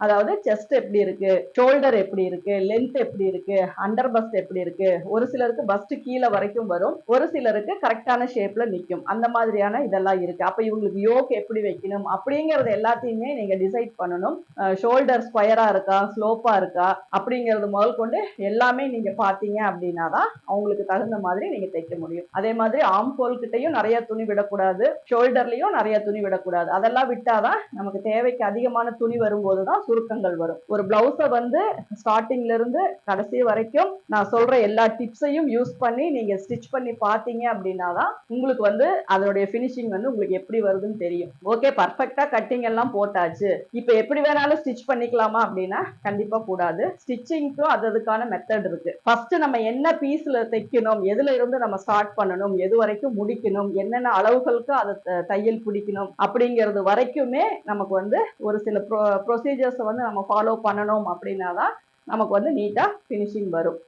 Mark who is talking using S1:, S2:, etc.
S1: அதாவது செஸ்ட் எப்படி இருக்கு ஷோல்டர் எப்படி இருக்கு லென்த் எப்படி இருக்கு அண்டர் பஸ்ட் எப்படி இருக்கு ஒரு சிலருக்கு பஸ்ட் கீழே வரைக்கும் வரும் ஒரு சிலருக்கு கரெக்டான ஷேப்ல நிற்கும் அந்த மாதிரியான இதெல்லாம் இருக்கு. அப்ப இவங்களுக்கு யோக் எப்படி வைக்கணும் அப்படிங்கறது எல்லாத்தையுமே நீங்க டிசைட் பண்ணணும். ஷோல்டர் ஸ்கொயரா இருக்கா ஸ்லோப்பா இருக்கா அப்படிங்கறது முதல் கொண்டு எல்லாமே நீங்க பாத்தீங்க அப்படின்னா தான் அவங்களுக்கு தகுந்த மாதிரி நீங்க தைக்க முடியும். அதே மாதிரி ஆம் ஹோல் கிட்டையும் நிறைய துணி விடக்கூடாது ஷோல்டர்லயும் நிறைய துணி விடக்கூடாது. அதெல்லாம் விட்டாதான் நமக்கு தேவைக்கு அதிகமான துணி வரும்போது தான் சுருக்கங்கள் வரும். ஒரு பிளவுஸை வந்து ஸ்டார்டிங்ல இருந்து கடைசி வரைக்கும் நான் சொல்ற எல்லா டிப்ஸையும் யூஸ் பண்ணி நீங்க ஸ்டிச் பண்ணி பார்த்தீங்க அப்படின்னா தான் உங்களுக்கு வந்து அதனுடைய ஃபினிஷிங் வந்து உங்களுக்கு எப்படி வருதுன்னு தெரியும். ஓகே பர்ஃபெக்டா கட்டிங் எல்லாம் போட்டாச்சு. இப்போ எப்படி வேணாலும் ஸ்டிச் பண்ணிக்கலாமா அப்படின்னா கண்டிப்பா கூடாது. ஸ்டிச்சிங்க்கும் அது அதுக்கான மெத்தட் இருக்கு. ஃபர்ஸ்ட் நம்ம என்ன பீஸ்ல தைக்கணும் எதுல இருந்து நம்ம ஸ்டார்ட் பண்ணணும் எது வரைக்கும் முடிக்கணும் என்னென்ன அளவுகளுக்கு அதை த- தையல் பிடிக்கணும் அப்படிங்கிறது வரைக்குமே நமக்கு வந்து ஒரு சில ப்ரொ ப்ரொசீஜர்ஸை வந்து நம்ம ஃபாலோ பண்ணணும் அப்படின்னா தான் நமக்கு வந்து நீட்டாக ஃபினிஷிங் வரும்.